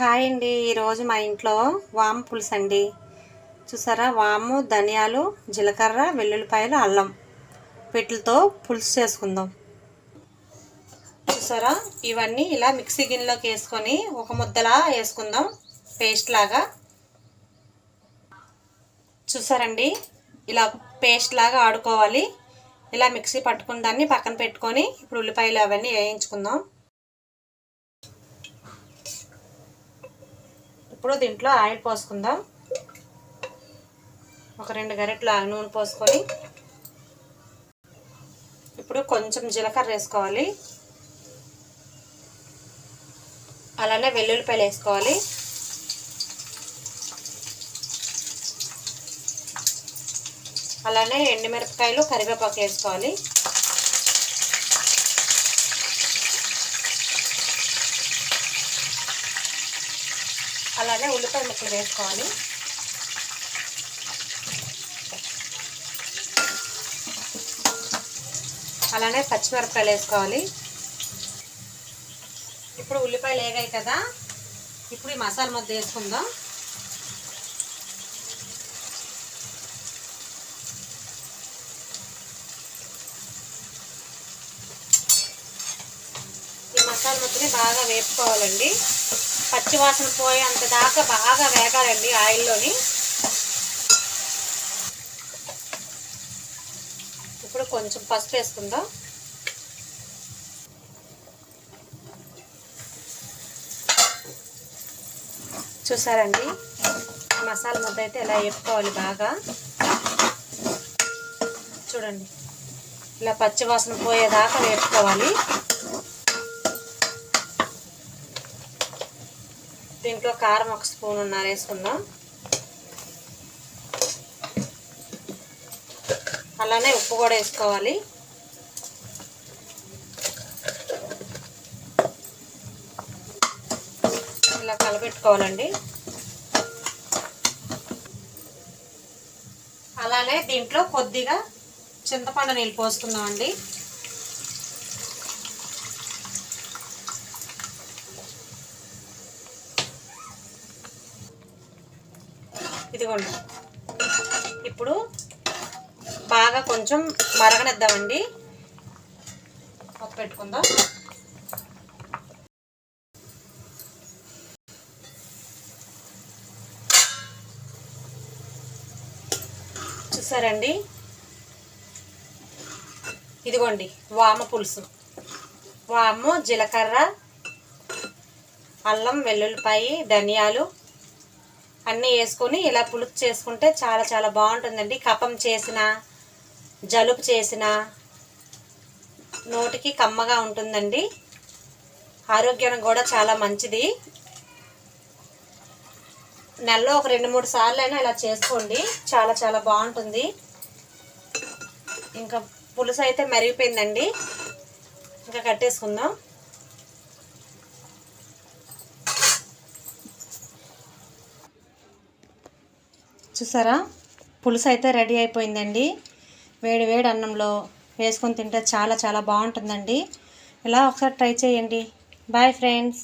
Hi అండి. ఈరోజు మా ఇంట్లో వాము పులుసు అండి. చూసారా? వాము ధనియాలు జీలకర్ర వెల్లుల్లిపాయలు అల్లం వీటితో పులుసు చేసుకుందాం. చూసారా? ఇవన్నీ ఇలా మిక్సీ గిన్నెలోకి వేసుకొని ఒక ముద్దలా వేసుకుందాం. పేస్ట్ లాగా. చూసారండి? ఇలా పేస్ట్ లాగా ఆడుకోవాలి. ఇలా మిక్సీ పట్టుకున్న దాన్ని పక్కన పెట్టుకొని ఇప్పుడు ఉల్లిపాయలు అవన్నీ వేయించుకుందాం. ఇప్పుడు దీంట్లో ఆయిల్ పోసుకుందాం. ఒక రెండు గరిటెలు నూనె పోసుకొని ఇప్పుడు కొంచెం జీలకర్ర వేసుకోవాలి. అలానే వెల్లుల్లిపాయలు వేసుకోవాలి. అలానే ఎండుమిరపకాయలు కరివేపాకు వేసుకోవాలి. అలానే ఉల్లిపాయ ముక్కలు వేసుకోవాలి. అలానే పచ్చిమిరపకాయలు వేసుకోవాలి. ఇప్పుడు ఉల్లిపాయలు ఏగాయి కదా. ఇప్పుడు ఈ మసాలా ముద్ద వేసుకుందాం ఈ మసాలా ముద్దని బాగా వేపుకోవాలండి. పచ్చివాసన పోయేంత దాకా బాగా వేగాలండి ఆయిల్లోని. ఇప్పుడు కొంచెం పసుపు వేసుకుందాం. చూసారండి? మసాలా ముద్ద అయితే ఇలా వేపుకోవాలి బాగా? చూడండి. ఇలా పచ్చివాసన పోయేదాకా వేపుకోవాలి. దీంట్లో కారం ఒక స్పూన్ ఉన్నారు వేసుకుందాం. అలానే ఉప్పు కూడా వేసుకోవాలి. ఇలా కలపెట్టుకోవాలండి అలానే దీంట్లో కొద్దిగా చింతపండు నీళ్ళు పోసుకుందామండి. ఇదిగోండి. ఇప్పుడు బాగా కొంచెం మరగనిద్దామండి. ఒక పెట్టుకుందాం. చూసారండి? ఇదిగోండి వామ పులుసు. వాము జీలకర్ర అల్లం వెల్లుల్లిపాయ ధనియాలు అన్నీ వేసుకొని ఇలా పులుసు చేసుకుంటే చాలా చాలా బాగుంటుందండి. కపం చేసిన జలుబు చేసిన నోటికి కమ్మగా ఉంటుందండి. ఆరోగ్యానికి కూడా చాలా మంచిది. నెలలో ఒక రెండు మూడు సార్లు అయినా ఇలా చేసుకోండి. చాలా చాలా బాగుంటుంది. ఇంకా పులుసు అయితే మరిగిపోయిందండి. ఇంకా కట్టేసుకుందాం. చూసారా? పులుసు అయితే రెడీ అయిపోయిందండి. వేడి వేడి అన్నంలో వేసుకొని తింటే చాలా చాలా బాగుంటుందండి. ఇలా ఒకసారి ట్రై చేయండి. Bye friends